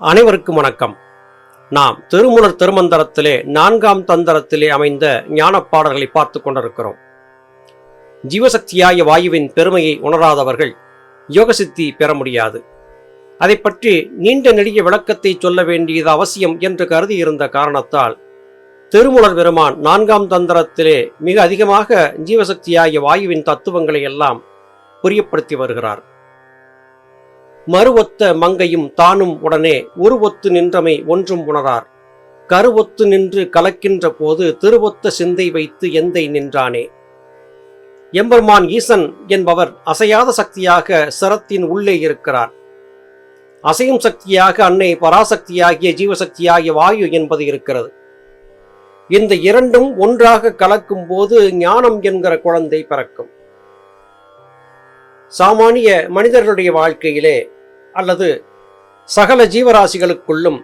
அனைவருக்கும் வணக்கம். நாம் திருமுலர் திருமந்தரத்திலே நான்காம் தந்தரத்திலே அமைந்த ஞான பாடல்களை பார்த்து கொண்டிருக்கிறோம். ஜீவசக்தியாய வாயுவின் பெருமையை உணராதவர்கள் யோகசித்தி பெற முடியாது. அதை பற்றி நீண்ட நெடிய விளக்கத்தை சொல்ல வேண்டியது அவசியம் என்று கருதி இருந்த காரணத்தால் திருமுலர் பெருமான் நான்காம் தந்திரத்திலே மிக அதிகமாக ஜீவசக்தியாகிய வாயுவின் தத்துவங்களை எல்லாம் புரியப்படுத்தி வருகிறார். மறுவொத்த மங்கையும் தானும் உடனே உருவொத்து நின்றமை ஒன்றும் உணரார். கருவொத்து நின்று கலக்கின்ற போது திருவொத்த சிந்தை வைத்து எந்தை நின்றானே? எம்பெருமான் ஈசன் என்பவர் அசையாத சக்தியாக சரத்தின் உள்ளே இருக்கிறார். அசையும் சக்தியாக அன்னை பராசக்தியாகிய ஜீவசக்தியாகிய வாயு என்பது இருக்கிறது. இந்த இரண்டும் ஒன்றாக கலக்கும் போது ஞானம் என்கிற குழந்தை பிறக்கும். சாமானிய மனிதர்களுடைய வாழ்க்கையிலே அல்லது சகல ஜீவராசிகளுக்குள்ளும்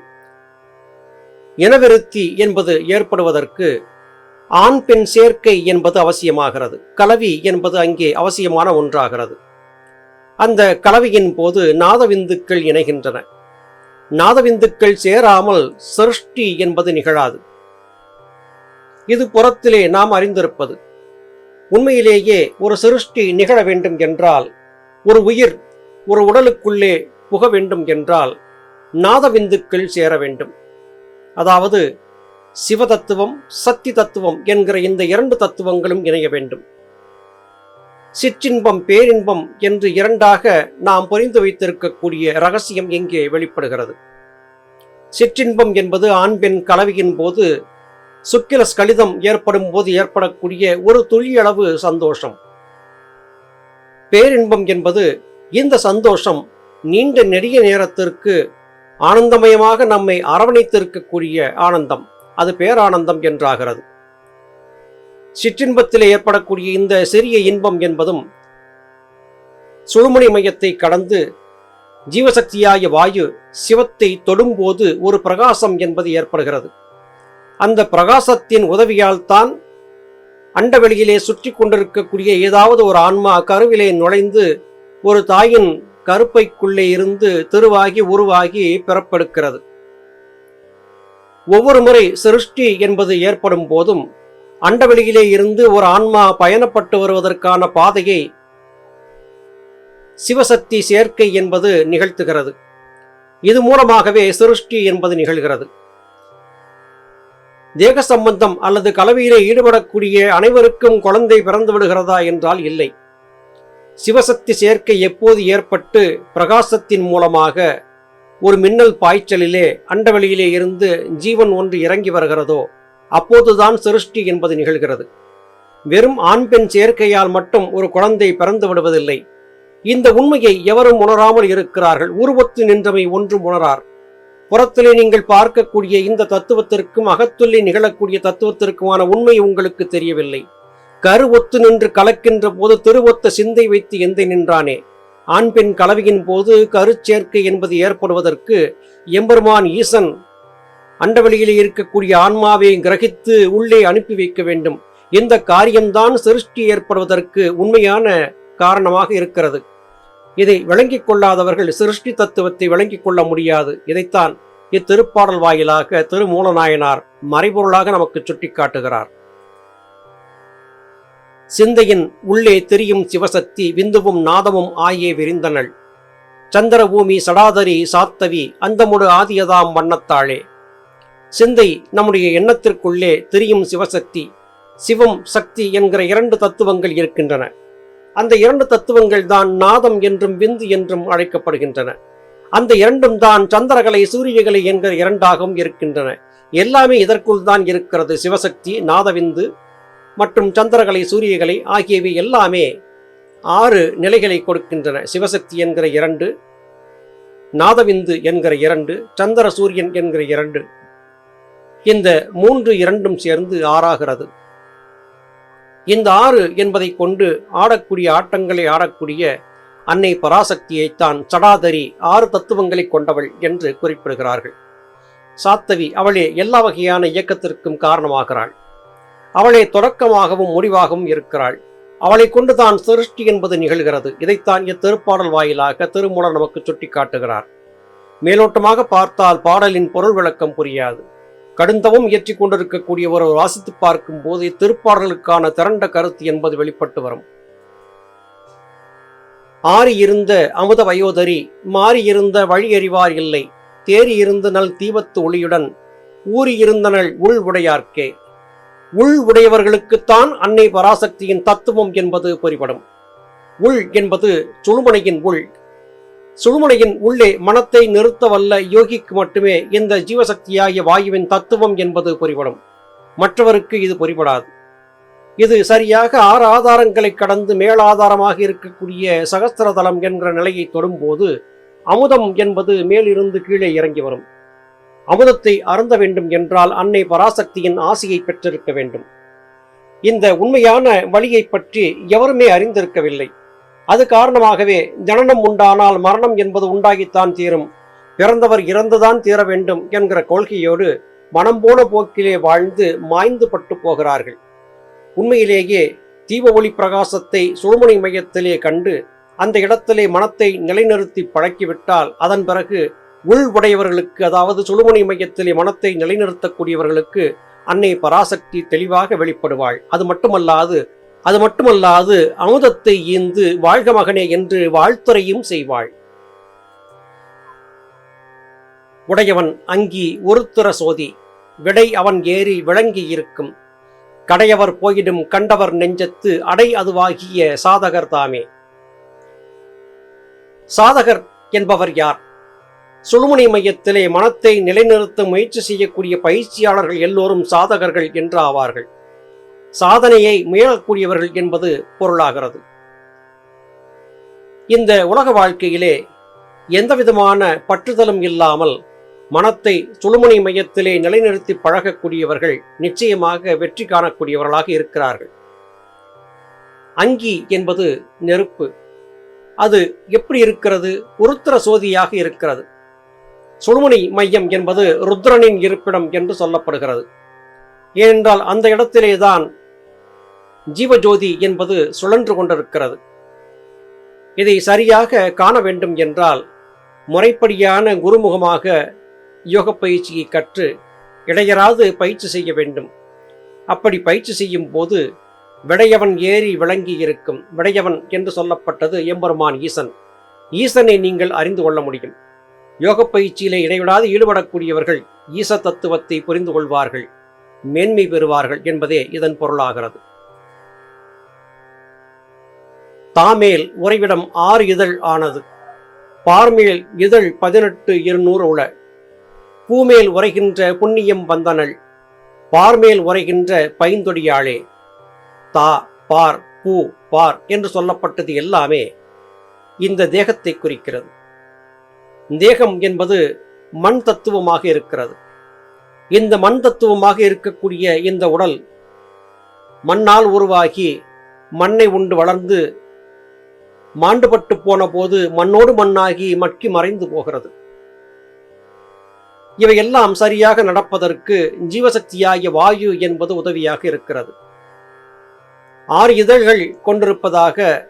இனவிருத்தி என்பது ஏற்படுவதற்கு ஆண் பெண் சேர்க்கை என்பது அவசியமாகிறது. கலவி என்பது அங்கே அவசியமான ஒன்றாகிறது. அந்த கலவியின் போது நாதவிந்துக்கள் இணைகின்றன. நாதவிந்துக்கள் சேராமல் சிருஷ்டி என்பது நிகழாது. இது புறத்திலே நாம் அறிந்திருப்பது. உண்மையிலேயே ஒரு சிருஷ்டி நிகழ வேண்டும் என்றால் ஒரு உயிர் ஒரு உடலுக்குள்ளே புக வேண்டும் என்றால் நாதவிந்துக்கள் சேர வேண்டும். அதாவது சிவ தத்துவம் சக்தி தத்துவம் என்கிற இந்த இரண்டு தத்துவங்களும் இணைய வேண்டும். சிற்றின்பம் பேரின்பம் என்று இரண்டாக நாம் புரிந்து வைத்திருக்கக்கூடிய ரகசியம் எங்கே வெளிப்படுகிறது? சிற்றின்பம் என்பது ஆண் பெண் கலவையின் போது சுக்கில ஸ்கலிதம் ஏற்படும் போது ஏற்படக்கூடிய ஒரு துளியளவு சந்தோஷம். பேரின்பம் என்பது இந்த சந்தோஷம் நீண்ட நெடிய நேரத்திற்கு ஆனந்தமயமாக நம்மை அரவணைத்திருக்கக்கூடிய ஆனந்தம். அது பேரானந்தம் என்றாகிறது. சிற்றின்பத்தில் ஏற்படக்கூடிய இந்த சிறிய இன்பம் என்பதும் சுழுமணி மையத்தை கடந்து ஜீவசக்தியாய வாயு சிவத்தை தொடும்போது ஒரு பிரகாசம் என்பது ஏற்படுகிறது. அந்த பிரகாசத்தின் உதவியால் தான் அண்டவெளியிலே சுற்றி கொண்டிருக்கக்கூடிய ஏதாவது ஒரு ஆன்மா கருவிலே நுழைந்து ஒரு தாயின் கருப்பைக்குள்ளே இருந்து திருவாகி உருவாகி பிறப்பெடுக்கிறது ஒவ்வொரு முறை சிருஷ்டி என்பது ஏற்படும் போதும் அண்டவெளியிலே இருந்து ஒரு ஆன்மா பயணப்பட்டு வருவதற்கான பாதையை சிவசக்தி சேர்க்கை என்பது நிகழ்த்துகிறது. இது மூலமாகவே சிருஷ்டி என்பது நிகழ்கிறது. தேக சம்பந்தம் அல்லது கலவியிலே ஈடுபடக்கூடிய அனைவருக்கும் குழந்தை பிறந்து விடுகிறதா என்றால் இல்லை. சிவசக்தி சேர்க்கை எப்போது ஏற்பட்டு பிரகாசத்தின் மூலமாக ஒரு மின்னல் பாய்ச்சலிலே அண்டவெளியிலே இருந்து ஜீவன் ஒன்று இறங்கி வருகிறதோ அப்போதுதான் சிருஷ்டி என்பது நிகழ்கிறது. வெறும் ஆண் பெண் சேர்க்கையால் மட்டும் ஒரு குழந்தை பிறந்து விடுவதில்லை. இந்த உண்மையை எவரும் உணராமல் இருக்கிறார்கள். உருவத்து நின்றமை ஒன்றும் உணரார். புறத்திலே நீங்கள் பார்க்கக்கூடிய இந்த தத்துவத்திற்கும் அகத்துள்ளே நிகழக்கூடிய தத்துவத்திற்குமான உண்மை உங்களுக்கு தெரியவில்லை. கரு ஒத்து நின்று கலக்கின்ற போது திருவொத்த சிந்தை வைத்து எந்தை நின்றானே? ஆண் பெண் கலவையின் போது கருச்சேர்க்கை என்பது ஏற்படுவதற்கு எம்பெருமான் ஈசன் அண்டவெளியிலே இருக்கக்கூடிய ஆன்மாவை கிரகித்து உள்ளே அனுப்பி வைக்க வேண்டும். இந்த காரியம்தான் சிருஷ்டி ஏற்படுவதற்கு உண்மையான காரணமாக இருக்கிறது. இதை விளங்கிக் கொள்ளாதவர்கள் சிருஷ்டி தத்துவத்தை விளங்கிக் கொள்ள முடியாது. இதைத்தான் இத்திருப்பாடல் வாயிலாக திருமூலநாயனார் மறைபொருளாக நமக்கு சுட்டிக்காட்டுகிறார். சிந்தையின் உள்ளே தெரியும் சிவசக்தி விந்துவும் நாதமும் ஆயே விரிந்தனள். சந்திரபூமி சடாதரி சாத்தவி அந்தமுடு ஆதியதாம் வண்ணத்தாளே. சிந்தை நம்முடைய எண்ணத்திற்குள்ளே தெரியும் சிவசக்தி சிவம் சக்தி என்கிற இரண்டு தத்துவங்கள் இருக்கின்றன. அந்த இரண்டு தத்துவங்கள் தான் நாதம் என்றும் விந்து என்றும் அழைக்கப்படுகின்றன. அந்த இரண்டும் தான் சந்திரகலை சூரியகலை என்கிற இரண்டாகவும் இருக்கின்றன. எல்லாமே இதற்குள் தான் இருக்கிறது சிவசக்தி நாதவிந்து மற்றும் சந்திரகலை சூரியகலை ஆகியவை எல்லாமே ஆறு நிலைகளை கொடுக்கின்றன. சிவசக்தி என்கிற இரண்டு நாதவிந்து என்கிற இரண்டு சந்திர சூரியன் என்கிற இரண்டு. இந்த மூன்று இரண்டும் சேர்ந்து ஆறாகிறது. இந்த ஆறு என்பதை கொண்டு ஆடக்கூடிய ஆட்டங்களை ஆடக்கூடிய அன்னை பராசக்தியைத்தான் சடாதரி ஆறு தத்துவங்களை கொண்டவள் என்று குறிப்பிடுகிறார்கள். சாத்தவி அவளே எல்லா வகையான இயக்கத்திற்கும் காரணமாகிறாள். அவளே தொடக்கமாகவும் முடிவாகவும் இருக்கிறாள். அவளை கொண்டுதான் சிருஷ்டி என்பது நிகழ்கிறது. இதைத்தான் இத்திருப்பாடல் வாயிலாக திருமூலர் நமக்கு சுட்டிக்காட்டுகிறார். மேலோட்டமாக பார்த்தால் பாடலின் பொருள் விளக்கம் புரியாது. கடுந்தவும் இயற்றி கொண்டிருக்கக்கூடிய ஒரு வாசித்து பார்க்கும் போது திருப்பாடலுக்கான திரண்ட கருத்து என்பது வெளிப்பட்டு வரும். ஆறி இருந்த அமுத வயோதரி மாறி இருந்த வழி அறிவார் இல்லை. தேறி இருந்த நல் தீபத்து ஒளியுடன் ஊறி இருந்தனள் உள் உடையார்க்கே. உள் உடையவர்களுக்குத்தான் அன்னை பராசக்தியின் தத்துவம் என்பது பொறிபடும் உள் என்பது சுழுமனையின் உள். சுழுமுனையின் உள்ளே மனத்தை நிறுத்த வல்ல யோகிக்கு மட்டுமே இந்த ஜீவசக்தியாகிய வாயுவின் தத்துவம் என்பது பொறிபடும் மற்றவருக்கு இது பொறிபடாது இது சரியாக ஆறு ஆதாரங்களை கடந்து மேலாதாரமாக இருக்கக்கூடிய சகஸ்திரதலம் என்கிற நிலையை தொடும்போது அமுதம் என்பது மேலிருந்து கீழே இறங்கி வரும். அமுதத்தை அருந்த வேண்டும் என்றால் அன்னை பராசக்தியின் ஆசையை பெற்றிருக்க வேண்டும். இந்த உண்மையான வழியை பற்றி எவருமே அறிந்திருக்கவில்லை. அது காரணமாகவே ஜனனம் உண்டானால் மரணம் என்பது உண்டாகித்தான் தீரும். பிறந்தவர் இறந்துதான் தீர வேண்டும் என்கிற கொள்கையோடு மனம் போன போக்கிலே வாழ்ந்து மாய்ந்து பட்டு போகிறார்கள். உண்மையிலேயே தீப ஒளி பிரகாசத்தை சுழுமணி மையத்திலே கண்டு அந்த இடத்திலே மனத்தை நிலைநிறுத்தி பழக்கிவிட்டால் அதன் பிறகு உள் உடையவர்களுக்கு அதாவது சுழுமணி மையத்திலே மனத்தை நிலைநிறுத்தக்கூடியவர்களுக்கு அன்னை பராசக்தி தெளிவாக வெளிப்படுவாள். அது மட்டுமல்லாது அது மட்டுமல்லாது அமுதத்தை ஈந்து வாழ்க மகனே என்று வாழ்த்துரையும் செய்வாள். உடையவன் அங்கி ஒருத்துர சோதி விடை அவன் ஏறி விளங்கி இருக்கும். கடையவர் போயிடும் கண்டவர் நெஞ்சத்து அடை அதுவாகிய சாதகர் தாமே. சாதகர் என்பவர் யார்? சுழுமுனை மையத்திலே மனத்தை நிலைநிறுத்த முயற்சி செய்யக்கூடிய பயிற்சியாளர்கள் எல்லோரும் சாதகர்கள் என்று ஆவார்கள். சாதனையை முயலக்கூடியவர்கள் என்பது பொருளாகிறது. இந்த உலக வாழ்க்கையிலே எந்தவிதமான பற்றுதலும் இல்லாமல் மனத்தை சுழுமுனை மையத்திலே நிலைநிறுத்தி பழகக்கூடியவர்கள் நிச்சயமாக வெற்றி காணக்கூடியவர்களாக இருக்கிறார்கள். அங்கி என்பது நெருப்பு. அது எப்படி இருக்கிறது? உருத்திர சோதியாக இருக்கிறது. சுழுமுனை மையம் என்பது ருத்ரனின் இருப்பிடம் என்று சொல்லப்படுகிறது. ஏனென்றால் அந்த இடத்திலேதான் ஜீவஜோதி என்பது சுழன்று கொண்டிருக்கிறது. இதை சரியாக காண வேண்டும் என்றால் முறைப்படியான குருமுகமாக யோக பயிற்சியை கற்று இடையராது பயிற்சி செய்ய வேண்டும். அப்படி பயிற்சி செய்யும் போது விடையவன் ஏறி விளங்கி இருக்கும். விடையவன் என்று சொல்லப்பட்டது எம்பெருமான் ஈசன். ஈசனை நீங்கள் அறிந்து கொள்ள முடியும். யோக பயிற்சியிலே இடைவிடாது ஈடுபடக்கூடியவர்கள் ஈச தத்துவத்தை புரிந்து கொள்வார்கள் மேன்மை பெறுவார்கள் என்பதே இதன் பொருளாகிறது. தாமேல் உறைவிடம் ஆறு இதழ் ஆனது. பார்மேல் இதழ் பதினெட்டு இருநூறு உள. பூமேல் உரைகின்ற புண்ணியம் வந்தனள் பார்மேல் உரைகின்ற பைந்தொடியாளே. தா பார் பூ பார் என்று சொல்லப்பட்டது எல்லாமே இந்த தேகத்தை குறிக்கிறது. தேகம் என்பது மண் தத்துவமாக இருக்கிறது. இந்த மண் தத்துவமாக இருக்கக்கூடிய இந்த உடல் மண்ணால் உருவாகி மண்ணை உண்டு வளர்ந்து மாண்டுபட்டு போன போது மண்ணோடு மண்ணாகி மட்கி மறைந்து போகிறது. இவையெல்லாம் சரியாக நடப்பதற்கு ஜீவசக்தியாகிய வாயு என்பது உதவியாக இருக்கிறது. ஆறு இதழ்கள் கொண்டிருப்பதாக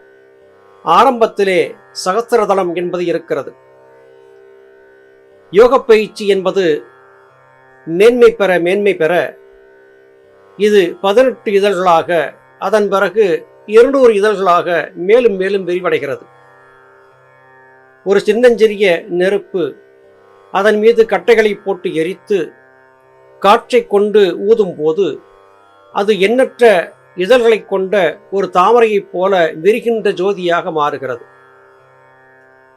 ஆரம்பத்திலே சகஸ்திரதளம் என்பது இருக்கிறது. யோக பயிற்சி என்பது மேன்மை பெற மேன்மை பெற இது பதினெட்டு இதழ்களாக அதன் பிறகு இருநூறு இதழ்களாக மேலும் மேலும் விரிவடைகிறது. ஒரு சின்னஞ்சிறிய நெருப்பு அதன் மீது கட்டைகளை போட்டு எரித்து காற்றை கொண்டு ஊதும் போது அது எண்ணற்ற இதழ்களைக் கொண்ட ஒரு தாமரையைப் போல விரிகின்ற ஜோதியாக மாறுகிறது.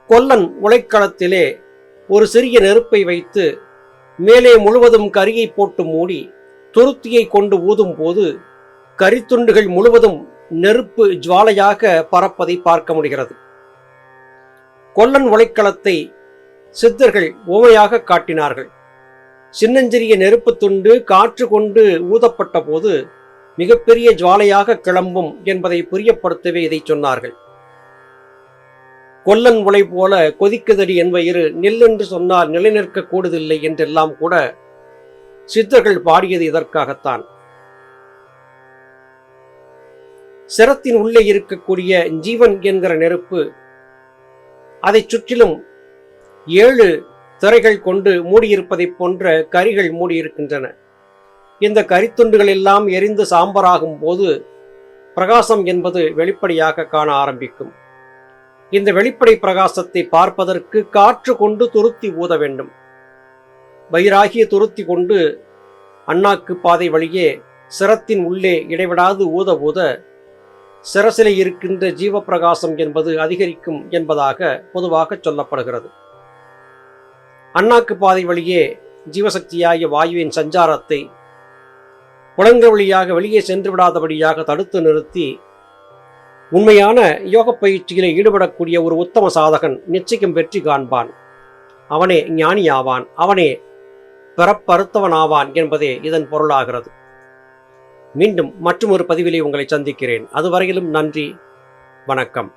கொல்லன் உழைக்களத்திலே ஒரு சிறிய நெருப்பை வைத்து மேலே முழுவதும் கரியை போட்டு மூடி துருத்தியை கொண்டு ஊதும் போது கரித்துண்டுகள் முழுவதும் நெருப்பு ஜுவாலையாக பறப்பதை பார்க்க முடிகிறது. கொல்லன் உலைக்களத்தை சித்தர்கள் ஓமையாக காட்டினார்கள். சின்னஞ்சிறிய நெருப்பு துண்டு காற்று கொண்டு ஊதப்பட்ட போது மிகப்பெரிய ஜுவாலையாக கிளம்பும் என்பதை புரியப்படுத்தவே இதை சொன்னார்கள். கொல்லன் உலை போல கொதிக்குதடி என்பயிறு நெல்லென்று சொன்னால் நிலைநிற்க கூடுதில்லை என்றெல்லாம் கூட சித்தர்கள் பாடியது இதற்காகத்தான். சிரத்தின் உள்ளே இருக்கக்கூடிய ஜீவன் என்கிற நெருப்பு அதைச் சுற்றிலும் ஏழு திரைகள் கொண்டு மூடியிருப்பதைப் போன்ற கரிகள் மூடியிருக்கின்றன. இந்த கரித்துண்டுகள் எல்லாம் எரிந்து சாம்பராகும் போது பிரகாசம் என்பது வெளிப்படையாக காண ஆரம்பிக்கும். இந்த வெளிப்படை பிரகாசத்தை பார்ப்பதற்கு காற்று கொண்டு துருத்தி ஊத வேண்டும். வயிறாகிய துருத்தி கொண்டு அண்ணாக்கு பாதை வழியே சிரத்தின் உள்ளே இடைவிடாது ஊத ஊத சிரசிலே இருக்கின்ற ஜீவப்பிரகாசம் என்பது அதிகரிக்கும் என்பதாக பொதுவாக சொல்லப்படுகிறது. அண்ணாக்கு பாதை வழியே ஜீவசக்தியாகிய வாயுவின் சஞ்சாரத்தை புலன்கள் வழியாக வெளியே சென்று விடாதபடியாக தடுத்து நிறுத்தி உண்மையான யோக பயிற்சியிலே ஈடுபடக்கூடிய ஒரு உத்தம சாதகன் நிச்சயம் வெற்றி காண்பான். அவனே ஞானியாவான். அவனே பிறப்பறுத்தவனாவான் என்பதே இதன் பொருளாகிறது. மீண்டும் மற்றும் ஒரு பதிவிலே உங்களை சந்திக்கிறேன். அதுவரையிலும் நன்றி. வணக்கம்.